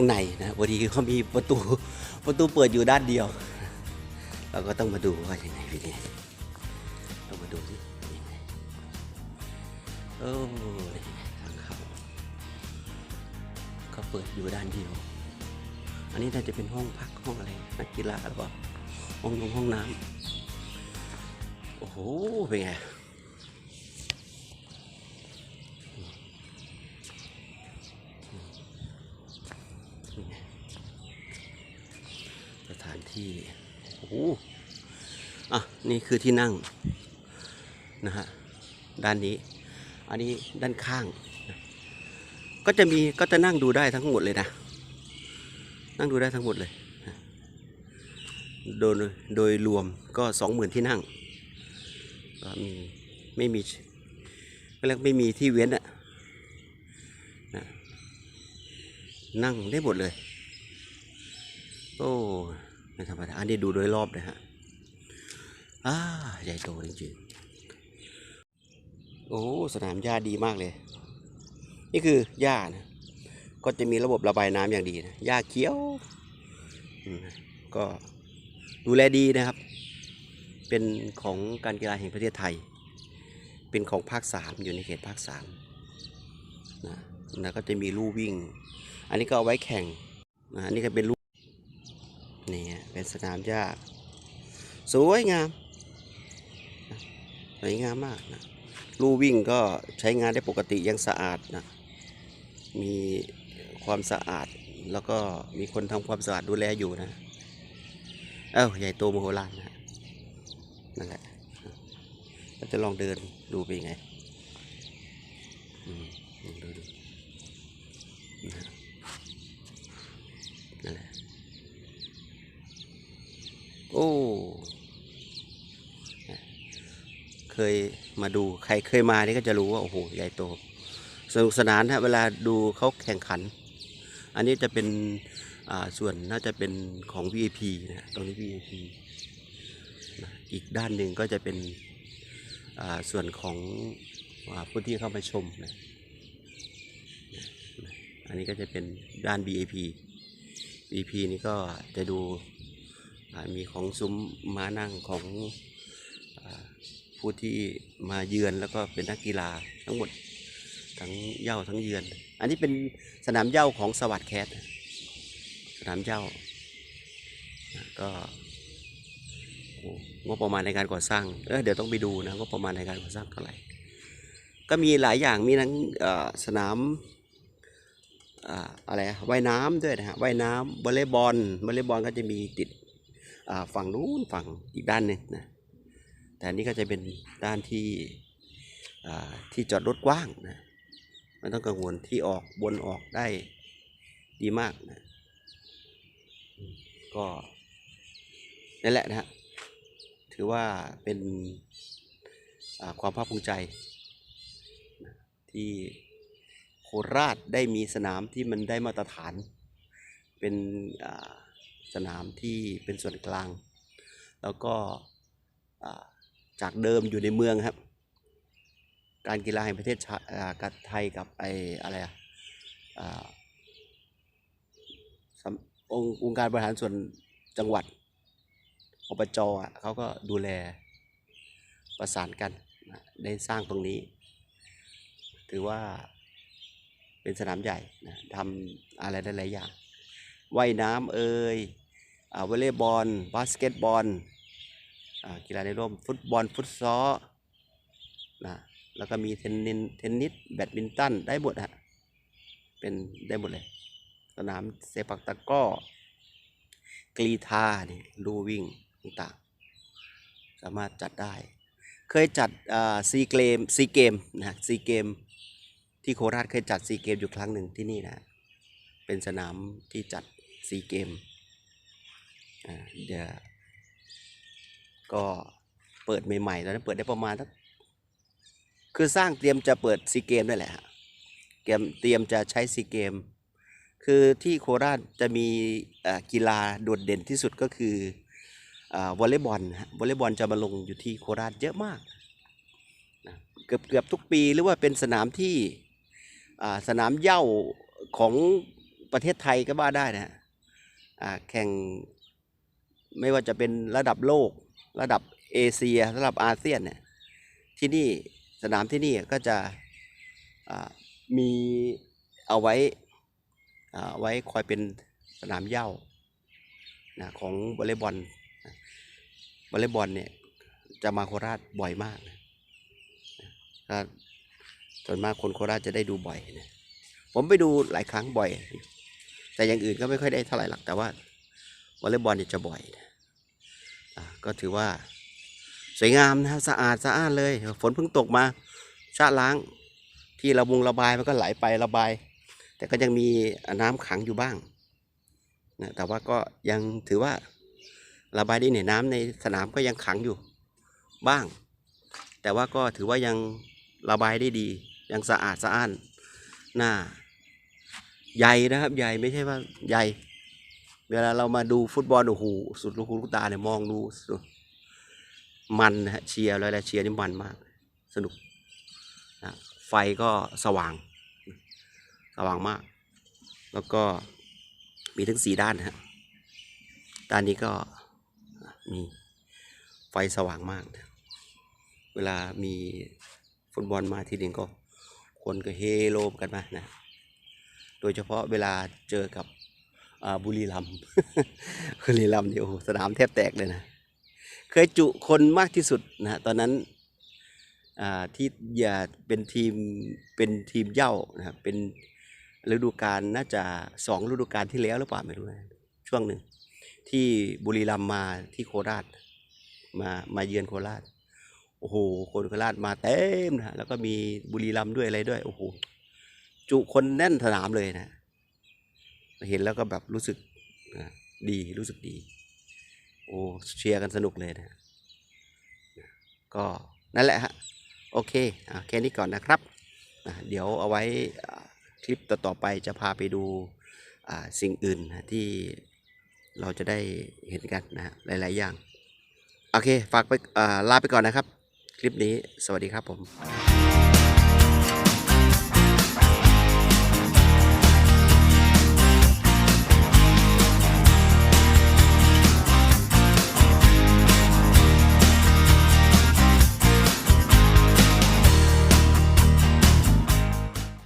างในนะพอดีเขามีประตูประตูเปิดอยู่ด้านเดียว เราก็ต้องมาดูว่ายังไงพี่นี่ต้องมาดูสิยังไงโอ้นี่ทางเข้าก็เปิดอยู่ด้านเดียว อันนี้น่าจะเป็นห้องพักห้องอะไรนักกีฬาหรือเปล่าห้องนงห้องน้ำโอ้โหเป็นไง สถานที่ โอ้โหอะ นี่คือที่นั่งนะฮะด้านนี้ อันนี้ด้านข้าง ก็จะมีก็จะนั่งดูได้ทั้งหมดเลยนะ นั่งดูได้ทั้งหมดเลยโดยโดยรวมก็สองหมื่นที่นั่งก็มีไม่มีก็เรียกไม่มีที่เว้นอะนะนั่งได้หมดเลย โอ้ไม่ธรรมดาอันนี้ดูโดยรอบเลยฮะ อ่าใหญ่โตจริงๆโอ้สนามหญ้าดีมากเลย นี่คือหญ้านะก็จะมีระบบระบายน้ำอย่างดีนะหญ้าเขียวก็ดูแลดีนะครับ เป็นของการกีฬาแห่งประเทศไทย เป็นของภาคสามอยู่ในเขตภาคสามนะแล้วก็จะมีลู่วิ่ง อันนี้ก็เอาไว้แข่งนะอันนี้ก็เป็นลู่นี่ฮะเป็นสนามหญ้าสวยงาม สวยงามมากนะลู่วิ่งก็ใช้งานได้ปกติยังสะอาดนะ มีความสะอาดแล้วก็มีคนทำความสะอาดดูแลอยู่นะ เอ้าใหญ่โตมโหฬารนะนั่นแหละก็จะลองเดินดูเป็นยังไงอืมลองดูดูนะฮะนั่นแหละโอ้ เคยมาดู ใครเคยมานี่ก็จะรู้ว่าโอ้โหใหญ่โต สนุกสนานฮะเวลาดูเขาแข่งขัน อันนี้จะเป็นส่วนน่าจะเป็นของ VIP นะตรงนี้ VIP นะอีกด้านหนึ่งก็จะเป็นส่วนของผู้ที่เข้ามาชมนะอันนี้ก็จะเป็นด้าน VIP VIP นี่ก็จะดูมีของซุ้มม้านั่งของ ผู้ที่มาเยือนแล้วก็เป็นนักกีฬาทั้งหมดทั้งเย้าทั้งเยือน อันนี้เป็นสนามเย้าของสวัสดแคทสนามเย้าก็งบประมาณในการก่อสร้างเออเดี๋ยวต้องไปดูนะงบประมาณในการก่อสร้างเท่าไหร่ก็มีหลายอย่างมีทั้งสนามอะไรว่ายน้ำด้วยนะฮะว่ายน้ำวอลเลย์บอลวอลเลย์บอลก็จะมีติดฝั่งนู้นฝั่งอีกด้านหนึ่งนะ แต่อันนี้ก็จะเป็นด้านที่ที่จอดรถกว้างนะไม่ต้องกังวลที่ออกบนออกได้ดีมากนะก็นั่นแหละนะฮะถือว่าเป็นความภาคภูมิใจ ที่โคราชได้มีสนามที่มันได้มาตรฐาน เป็นสนามที่เป็นส่วนกลาง แล้วก็ จากเดิมอยู่ในเมืองครับ การกีฬาแห่งประเทศชาอ่ากับไทยกับไออะไรอะอ่าองค์องค์การบริหารส่วนจังหวัดอบจอะเขาก็ดูแลประสานกันได้สร้างตรงนี้ ถือว่าเป็นสนามใหญ่นะทำอะไรได้หลายอย่างว่ายน้ำเอ่ยอวอลเลย์บอลบาสเกตบอล กีฬาในร่มฟุตบอลฟุตซอลนะแล้วก็มีเทนนิสเทนนิสแบดมินตันได้หมดฮะเป็นได้หมดเลย สนามเซปักตะก้อกรีธานี่ลู่วิ่งต่างๆ สามารถจัดได้ เคยจัดซีเกมซีเกมนะซีเกมที่โคราชเคยจัดซีเกมอยู่ครั้งหนึ่งที่นี่นะ เป็นสนามที่จัดซีเกมเดี๋ยว ก็เปิดใหม่ๆตอนนั้นเปิดได้ประมาณสักคือสร้างเตรียมจะเปิดซีเกมนั่นแหละฮะเตรียมเตรียมจะใช้ซีเกม คือที่โคราชจะมีกีฬาโดดเด่นที่สุดก็คืออวอลเลย์บอลฮะวอลเลย์บอลจะมาลงอยู่ที่โคราชเยอะมากนะเกือบเกือบทุกปีหรือว่าเป็นสนามที่สนามเย้าของประเทศไทยก็ว่าได้นะะแข่งไม่ว่าจะเป็นระดับโลก ระดับเอเชียระดับอาเซียนเนี่ยที่นี่สนามที่นี่ก็จะมีเอาไว้อ่าไว้คอยเป็นสนามเย้านะของวอลเลย์บอลวอลเลย์บอลเนี่ยจะมาโคราชบ่อยมากนะก็ส่วนมากคนโคราชจะได้ดูบ่อยนะผมไปดูหลายครั้งบ่อย แต่อย่างอื่นก็ไม่ค่อยได้เท่าไหร่หรอกแต่ว่าวอลเลย์บอลเนี่ยจะบ่อยนะ ก็ถือว่า สวยงามนะฮะสะอาดสะอ้านเลย ฝนเพิ่งตกมาชะล้างที่ระบงระบายมันก็ไหลไประบาย แต่ก็ยังมีน้ำขังอยู่บ้างนะแต่ว่าก็ยังถือว่าระบายได้เนี่ยน้ำในสนามก็ยังขังอยู่บ้าง แต่ว่าก็ถือว่ายังระบายได้ดี ยังสะอาดสะอ้านน่าใหญ่นะครับใหญ่ไม่ใช่ว่าใหญ่ เวลาเรามาดูฟุตบอลโอ้โหสุดลูกหูลูกตาเนี่ยมองดูมันนะฮะเชียร์แล้วแหละเชียร์นี่มันมาก สนุกนะไฟก็สว่าง สว่างมาก แล้วก็มีทั้งสีด้านฮะด้านนี้ก็มีไฟสว่างมากนะเวลามีฟุตบอลมาทีหนึ่งก็คนก็เฮโลมกันมานะ โดยเฉพาะเวลาเจอกับ บุรีรัมย์บุรีรัมย์เนี่ยโอ้สนามแทบแตกเลยนะ เคยจุคนมากที่สุดนะตอนนั้นที่อย่าเป็นทีมเป็นทีมเย้านะครับเป็นฤดูกาลน่าจะสองฤดูกาลที่แล้วหรือเปล่าไม่รู้นะช่วงหนึ่ง ที่บุรีรัมย์มาที่โคราชมามาเยือนโคราชโอ้โหคนโคราชมาเต็มนะฮะแล้วก็มีบุรีรัมย์ด้วยอะไรด้วยโอ้โหจุคนแน่นสนามเลยนะ เห็นแล้วก็แบบรู้สึกดีรู้สึกดี โอ้เชียร์กันสนุกเลยนะก็นั่นแหละฮะโอเคอะแค่นี้ก่อนนะครับเดี๋ยวเอาไว้คลิปต่อๆไปจะพาไปดูสิ่งอื่นนะที่เราจะได้เห็นกันนะหลาย ๆ อย่าง โอเค ฝากไปลาไปก่อนนะครับ คลิปนี้สวัสดีครับผม